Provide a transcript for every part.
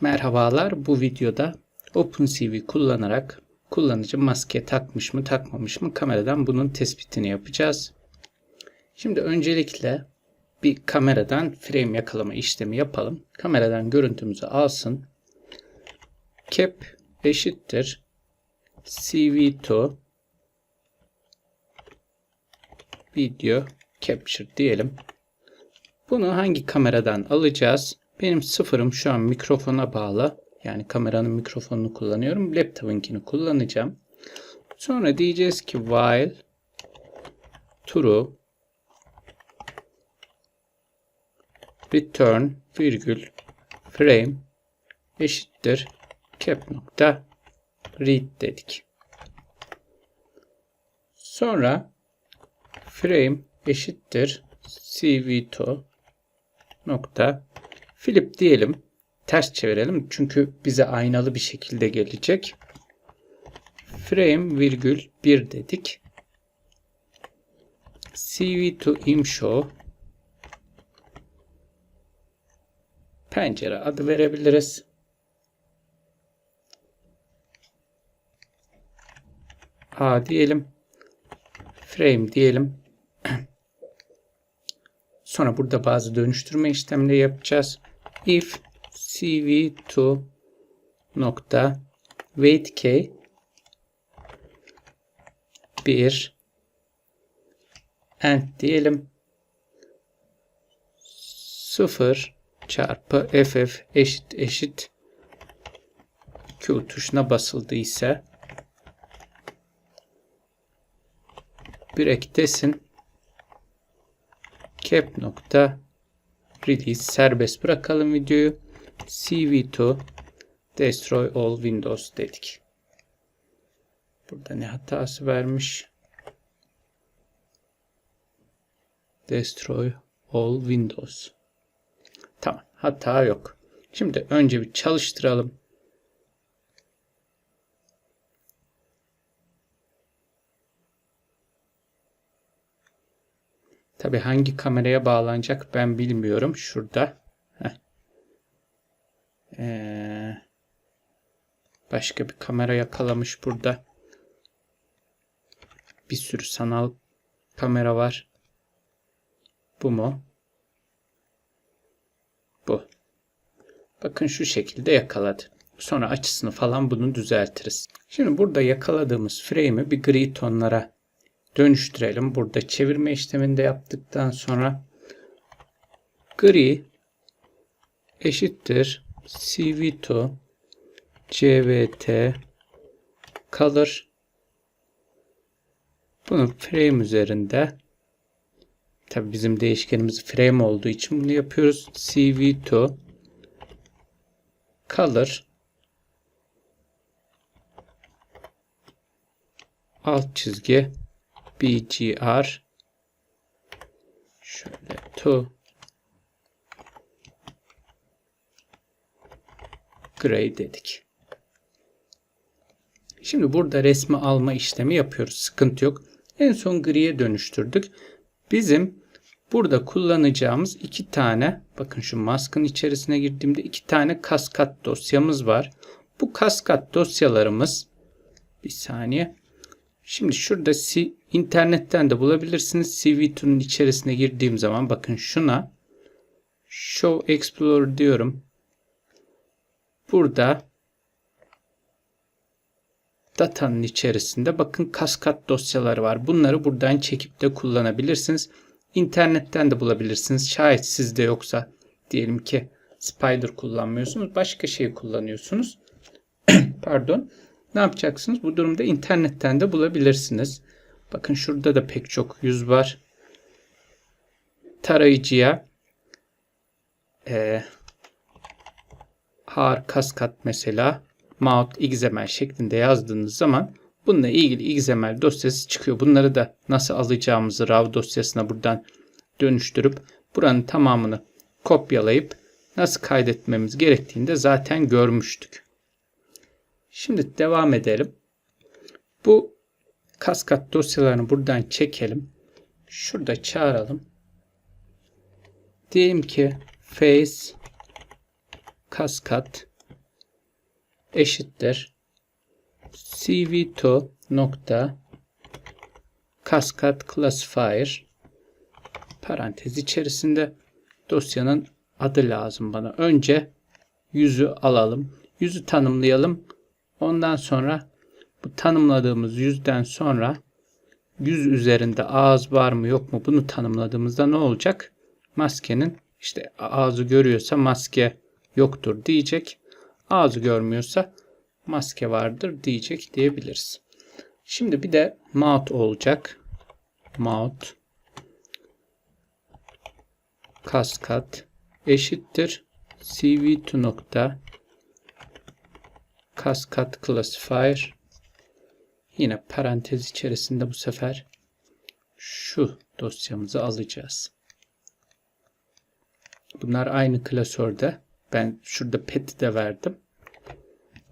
Merhabalar. Bu videoda OpenCV kullanarak kullanıcı maske takmış mı takmamış mı kameradan bunun tespitini yapacağız. Şimdi öncelikle bir kameradan frame yakalama işlemi yapalım. Kameradan görüntümüzü alsın. Cap eşittir CV2 video capture diyelim. Bunu hangi kameradan alacağız? Benim sıfırım şu an mikrofona bağlı. Yani kameranın mikrofonunu kullanıyorum. Laptop'unkini kullanacağım. Sonra diyeceğiz ki while true return virgül frame eşittir cap nokta read dedik. Sonra frame eşittir cv2 nokta flip diyelim. Ters çevirelim. Çünkü bize aynalı bir şekilde gelecek. Frame virgül 1 dedik. CV2 imshow pencere adı verebiliriz. A diyelim. Frame diyelim. Sonra burada bazı dönüştürme işlemleri yapacağız. If cv2 nokta weight k 1 and diyelim. 0 çarpı ff eşit eşit q tuşuna basıldıysa bir ektesin. Cap nokta release serbest bırakalım videoyu. cv2 destroy all windows dedik. Burada ne hatası vermiş? Destroy all windows. Tamam. Hata yok. Şimdi önce bir çalıştıralım. Tabi hangi kameraya bağlanacak ben bilmiyorum. Şurada. Ee, başka bir kamera yakalamış burada. Bir sürü sanal kamera var. Bu mu? Bu. Bakın şu şekilde yakaladı. Sonra açısını falan bunu düzeltiriz. Şimdi burada yakaladığımız frame'i bir gri tonlara dönüştürelim. Burada çevirme işleminde yaptıktan sonra gri eşittir cv2 cvt color bunu frame üzerinde tabi bizim değişkenimiz frame olduğu için bunu yapıyoruz. cv2 color alt çizgi bgr şöyle to gray dedik. Şimdi burada resmi alma işlemi yapıyoruz. Sıkıntı yok. En son griye dönüştürdük. Bizim burada kullanacağımız iki tane bakın şu maskın içerisine girdiğimde iki tane kaskat dosyamız var. Bu kaskat dosyalarımız bir saniye. Şimdi şurada internetten de bulabilirsiniz. CV2'nun içerisine girdiğim zaman bakın şuna Show Explorer diyorum. Burada datanın içerisinde bakın kaskat dosyaları var. Bunları buradan çekip de kullanabilirsiniz. İnternetten de bulabilirsiniz. Şayet sizde yoksa diyelim ki Spider kullanmıyorsunuz. Başka şey kullanıyorsunuz. Pardon. Ne yapacaksınız? Bu durumda internetten de bulabilirsiniz. Bakın şurada da pek çok yüz var. Tarayıcıya e, har kaskat mesela mount xml şeklinde yazdığınız zaman bununla ilgili xml dosyası çıkıyor. Bunları da nasıl alacağımızı raw dosyasına buradan dönüştürüp buranın tamamını kopyalayıp nasıl kaydetmemiz gerektiğini de zaten görmüştük. Şimdi devam edelim. Bu kaskat dosyalarını buradan çekelim. Şurada çağıralım. Diyelim ki face kaskat eşittir cv2 nokta cascade classifier parantez içerisinde dosyanın adı lazım bana. Önce yüzü alalım. Yüzü tanımlayalım. Ondan sonra bu tanımladığımız yüzden sonra yüz üzerinde ağız var mı yok mu bunu tanımladığımızda ne olacak? Maskenin işte ağzı görüyorsa maske yoktur diyecek. Ağzı görmüyorsa maske vardır diyecek diyebiliriz. Şimdi bir de mouth olacak. Mouth cascade eşittir cv2 nokta cascade classifier yine parantez içerisinde bu sefer şu dosyamızı alacağız. Bunlar aynı klasörde. Ben şurada pet'i de verdim.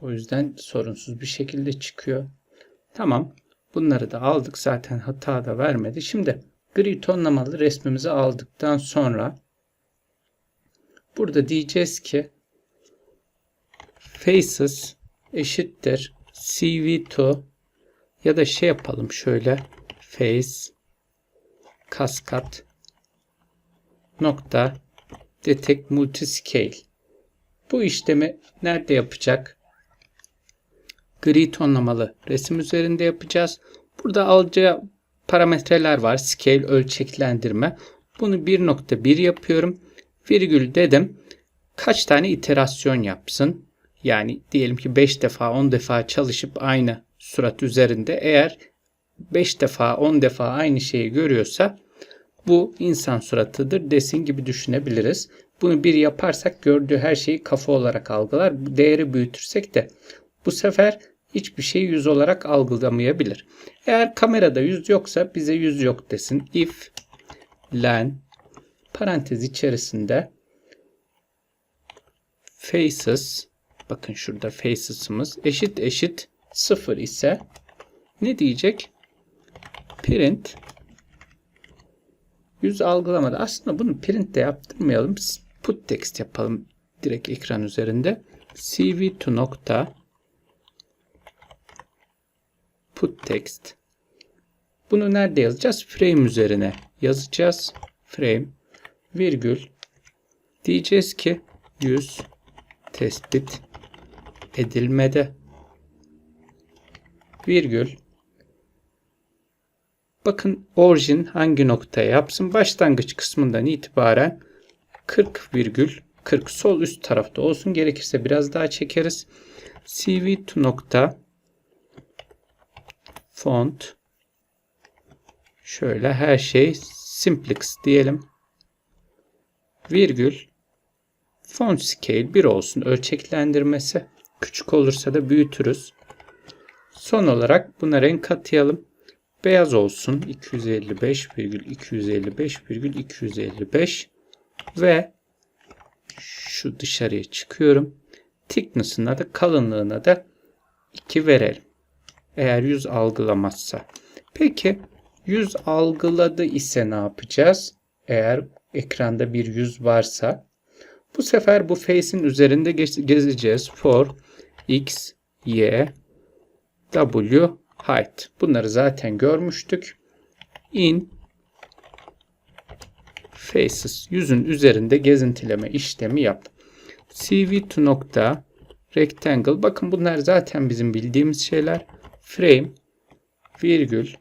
O yüzden sorunsuz bir şekilde çıkıyor. Tamam. Bunları da aldık. Zaten hata da vermedi. Şimdi gri tonlamalı resmimizi aldıktan sonra burada diyeceğiz ki faces eşittir cv2 ya da şey yapalım şöyle face cascade nokta detect multiscale bu işlemi nerede yapacak? Gri tonlamalı resim üzerinde yapacağız. Burada alacağı parametreler var. Scale ölçeklendirme. Bunu 1.1 yapıyorum. Virgül dedim. Kaç tane iterasyon yapsın? Yani diyelim ki 5 defa 10 defa çalışıp aynı surat üzerinde eğer 5 defa 10 defa aynı şeyi görüyorsa bu insan suratıdır desin gibi düşünebiliriz. Bunu bir yaparsak gördüğü her şeyi kafa olarak algılar. Değeri büyütürsek de bu sefer hiçbir şeyi yüz olarak algılamayabilir. Eğer kamerada yüz yoksa bize yüz yok desin. If len parantez içerisinde faces bakın şurada faces'ımız eşit eşit 0 ise ne diyecek? Print yüz algılamadı. Aslında bunu print de yaptırmayalım. Put text yapalım direkt ekran üzerinde. cv2 nokta put text. Bunu nerede yazacağız? Frame üzerine yazacağız. Frame virgül diyeceğiz ki yüz tespit edilmede virgül. Bakın orijin hangi noktaya yapsın? Başlangıç kısmından itibaren 40 virgül 40 sol üst tarafta olsun. Gerekirse biraz daha çekeriz. Cv2 nokta font. Şöyle her şey simplex diyelim. Virgül font scale 1 olsun ölçeklendirmesi küçük olursa da büyütürüz son olarak buna renk katayalım beyaz olsun 255,255,255 ve şu dışarıya çıkıyorum thickness'ına da kalınlığına da 2 verelim eğer yüz algılamazsa. Peki yüz algıladı ise ne yapacağız? Eğer ekranda bir yüz varsa bu sefer bu face'in üzerinde gezeceğiz. For x, y, w, height. Bunları zaten görmüştük. In faces yüzün üzerinde gezintileme işlemi yap. cv2 nokta rectangle bakın bunlar zaten bizim bildiğimiz şeyler frame virgül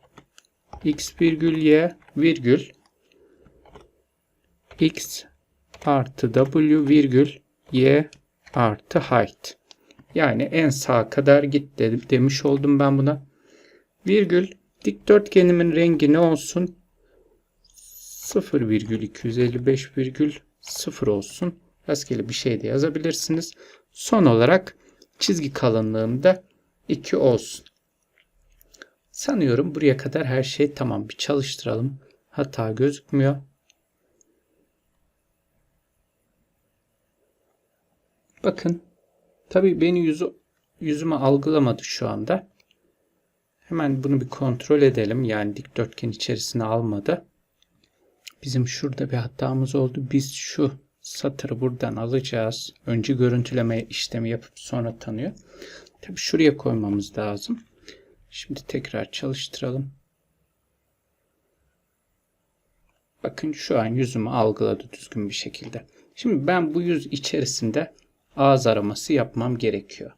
x virgül y virgül x artı w virgül y artı height. Yani en sağa kadar git demiş oldum ben buna. Virgül dikdörtgenimin rengi ne olsun? 0 virgül 255 virgül 0 olsun. Rastgele bir şey de yazabilirsiniz. Son olarak çizgi kalınlığında 2 olsun. Sanıyorum buraya kadar her şey tamam. Bir çalıştıralım. Hata gözükmüyor. Bakın. Tabi beni yüzü, yüzümü algılamadı şu anda. Hemen bunu bir kontrol edelim. Yani dikdörtgen içerisine almadı. Bizim şurada bir hatamız oldu. Biz şu satırı buradan alacağız. Önce görüntüleme işlemi yapıp sonra tanıyor. Tabi şuraya koymamız lazım. Şimdi tekrar çalıştıralım. Bakın şu an yüzümü algıladı düzgün bir şekilde. Şimdi ben bu yüz içerisinde ağız araması yapmam gerekiyor.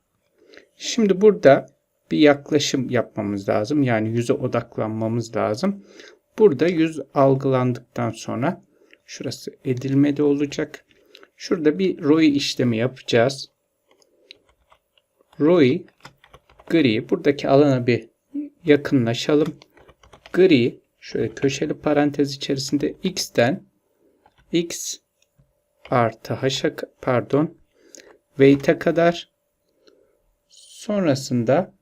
Şimdi burada bir yaklaşım yapmamız lazım. Yani yüze odaklanmamız lazım. Burada yüz algılandıktan sonra şurası edilmede olacak. Şurada bir ROI işlemi yapacağız. ROI gri. Buradaki alana bir yakınlaşalım. Gri şöyle köşeli parantez içerisinde x'ten x artı h'a pardon weight'e kadar. Sonrasında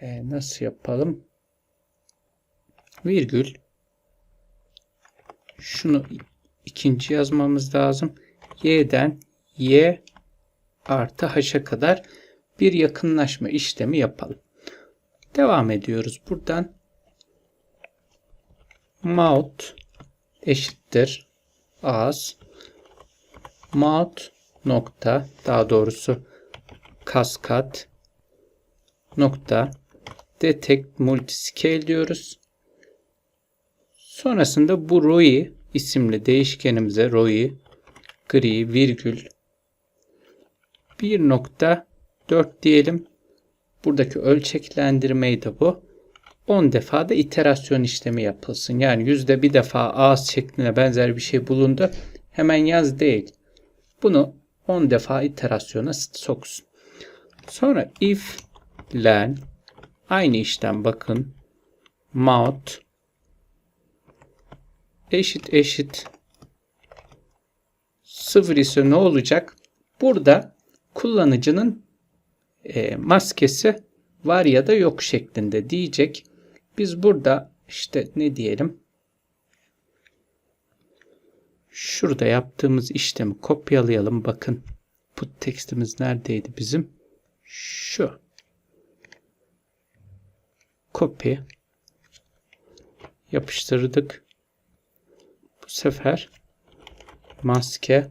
e, nasıl yapalım? Virgül. Şunu ikinci yazmamız lazım. Y'den y artı h'a kadar bir yakınlaşma işlemi yapalım. Devam ediyoruz. Buradan. Mouth eşittir ağız mouth nokta daha doğrusu kaskat nokta detect multiscale diyoruz. Sonrasında bu ROI isimli değişkenimize ROI gri virgül 1.4 diyelim. Buradaki ölçeklendirmeyi de bu. 10 defa da iterasyon işlemi yapılsın. Yani yüzde bir defa ağız şekline benzer bir şey bulundu. Hemen yaz değil. Bunu 10 defa iterasyona soksun. Sonra if len aynı işlem bakın mouth eşit eşit sıfır ise ne olacak? Burada kullanıcının e, maskesi var ya da yok şeklinde diyecek. Biz burada işte ne diyelim? Şurada yaptığımız işlemi kopyalayalım. Bakın put tekstimiz neredeydi bizim? Şu. Copy. Yapıştırdık. Bu sefer maske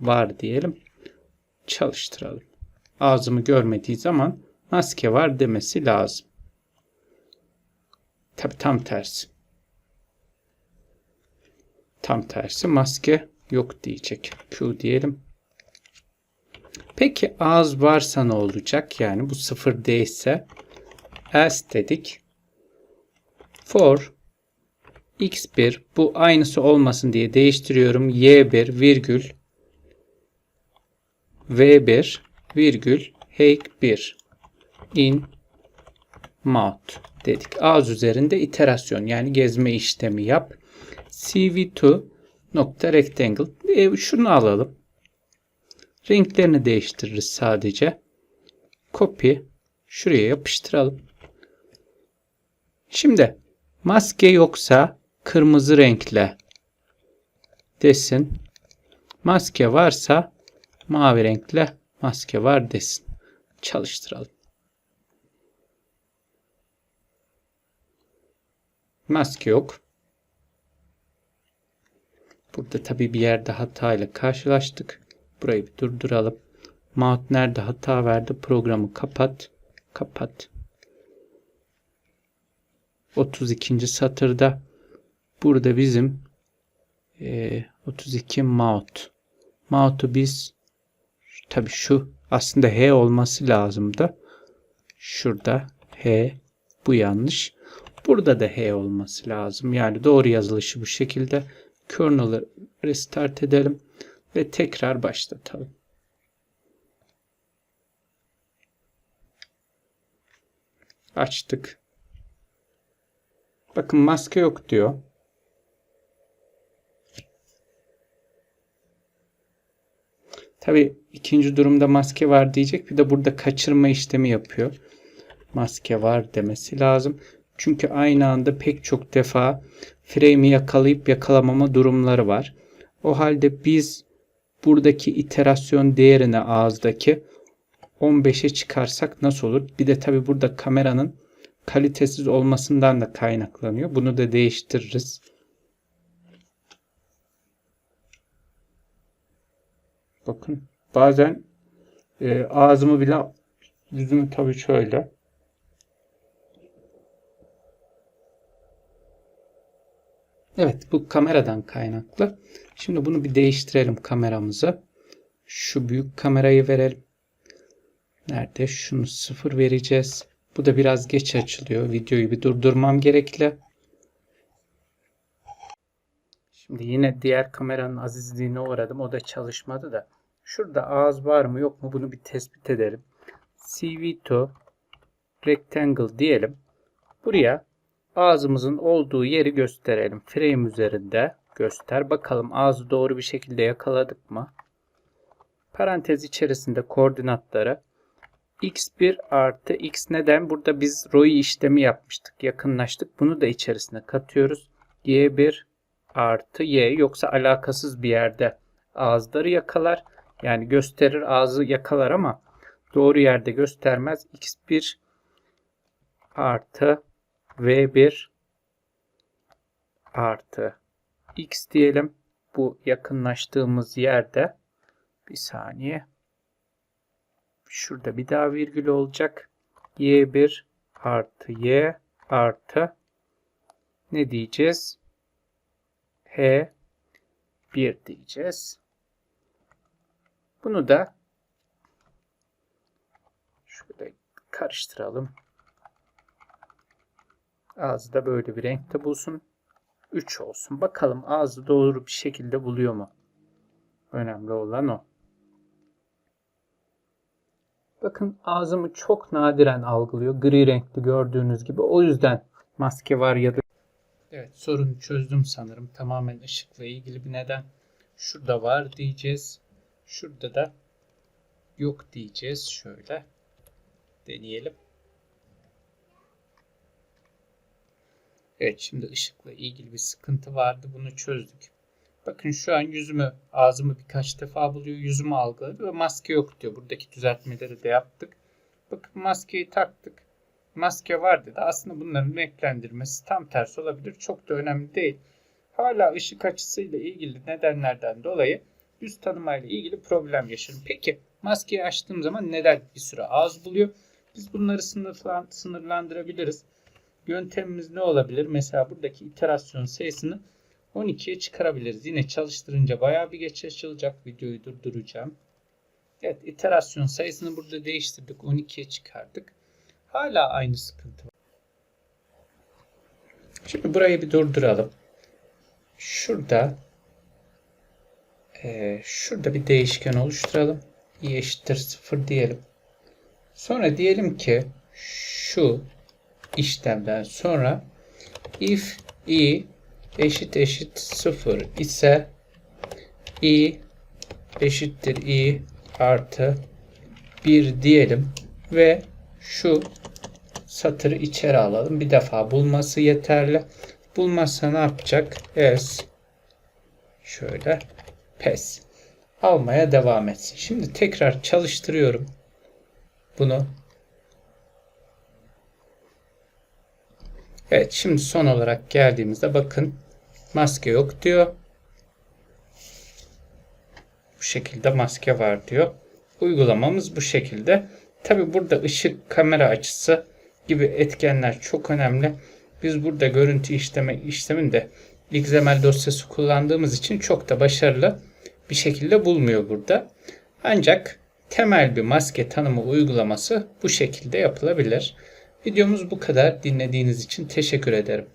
var diyelim. Çalıştıralım. Ağzımı görmediği zaman maske var demesi lazım. Tabi tam tersi. Tam tersi maske yok diyecek. Q diyelim. Peki ağız varsa ne olacak? Yani bu sıfır değilse else dedik. For x1 bu aynısı olmasın diye değiştiriyorum. y1 virgül v1 virgül hake 1 in mouth dedik. Ağız üzerinde iterasyon yani gezme işlemi yap. cv2 nokta rectangle. E, şunu alalım. Renklerini değiştiririz sadece. Copy. Şuraya yapıştıralım. Şimdi maske yoksa kırmızı renkle desin. Maske varsa mavi renkle maske var desin. Çalıştıralım. Maske yok. Burada tabi bir yerde hata ile karşılaştık. Burayı bir durduralım. Mount nerede hata verdi? Programı kapat. Kapat. 32. satırda burada bizim e, 32 mount. Mount'u biz tabi şu aslında H olması lazımdı. Şurada H bu yanlış. Burada da H olması lazım. Yani doğru yazılışı bu şekilde. Kernel'ı restart edelim ve tekrar başlatalım. Açtık. Bakın maske yok diyor. Tabi ikinci durumda maske var diyecek. Bir de burada kaçırma işlemi yapıyor. Maske var demesi lazım. Çünkü aynı anda pek çok defa frame'i yakalayıp yakalamama durumları var. O halde biz buradaki iterasyon değerini ağızdaki 15'e çıkarsak nasıl olur? Bir de tabi burada kameranın kalitesiz olmasından da kaynaklanıyor. Bunu da değiştiririz. Bakın bazen e, ağzımı bile yüzümü tabii şöyle. Evet bu kameradan kaynaklı. Şimdi bunu bir değiştirelim kameramızı. Şu büyük kamerayı verelim. Nerede? Şunu sıfır vereceğiz. Bu da biraz geç açılıyor. Videoyu bir durdurmam gerekli. Şimdi yine diğer kameranın azizliğine uğradım. O da çalışmadı da. Şurada ağız var mı yok mu bunu bir tespit edelim. CV2 rectangle diyelim. Buraya ağzımızın olduğu yeri gösterelim. Frame üzerinde göster. Bakalım ağzı doğru bir şekilde yakaladık mı? Parantez içerisinde koordinatları x1 artı x neden? Burada biz ROI işlemi yapmıştık. Yakınlaştık. Bunu da içerisine katıyoruz. y1 artı y yoksa alakasız bir yerde ağızları yakalar. Yani gösterir ağzı yakalar ama doğru yerde göstermez. x1 artı v1 artı x diyelim. Bu yakınlaştığımız yerde bir saniye. Şurada bir daha virgül olacak. y1 artı y artı ne diyeceğiz? h 1 diyeceğiz. Bunu da şöyle karıştıralım. Ağzı da böyle bir renkte bulsun. 3 olsun. Bakalım ağzı doğru bir şekilde buluyor mu? Önemli olan o. Bakın ağzımı çok nadiren algılıyor. Gri renkli gördüğünüz gibi. O yüzden maske var ya da Evet sorunu çözdüm sanırım. Tamamen ışıkla ilgili bir neden. Şurada var diyeceğiz. Şurada da yok diyeceğiz. Şöyle deneyelim. Evet şimdi ışıkla ilgili bir sıkıntı vardı. Bunu çözdük. Bakın şu an yüzümü, ağzımı birkaç defa buluyor. Yüzümü algıladı ve maske yok diyor. Buradaki düzeltmeleri de yaptık. Bakın maskeyi taktık. Maske var dedi. Aslında bunların renklendirmesi tam tersi olabilir. Çok da önemli değil. Hala ışık açısıyla ilgili nedenlerden dolayı yüz tanımayla ilgili problem yaşıyorum. Peki maskeyi açtığım zaman neden bir süre ağız buluyor? Biz bunları sınırlandırabiliriz. Yöntemimiz ne olabilir? Mesela buradaki iterasyon sayısını 12'ye çıkarabiliriz. Yine çalıştırınca bayağı bir geç açılacak. Videoyu durduracağım. Evet iterasyon sayısını burada değiştirdik. 12'ye çıkardık. Hala aynı sıkıntı var. Şimdi burayı bir durduralım. Şurada e, şurada bir değişken oluşturalım. i eşittir 0 diyelim. Sonra diyelim ki şu işlemden sonra if i eşit eşit 0 ise i eşittir i artı 1 diyelim ve şu satırı içeri alalım. Bir defa bulması yeterli. Bulmazsa ne yapacak? S şöyle pes almaya devam etsin. Şimdi tekrar çalıştırıyorum bunu. Evet şimdi son olarak geldiğimizde bakın maske yok diyor. Bu şekilde maske var diyor. Uygulamamız bu şekilde. Tabi burada ışık kamera açısı gibi etkenler çok önemli. Biz burada görüntü işleme işleminde XML dosyası kullandığımız için çok da başarılı bir şekilde bulmuyor burada. Ancak temel bir maske tanımı uygulaması bu şekilde yapılabilir. Videomuz bu kadar. Dinlediğiniz için teşekkür ederim.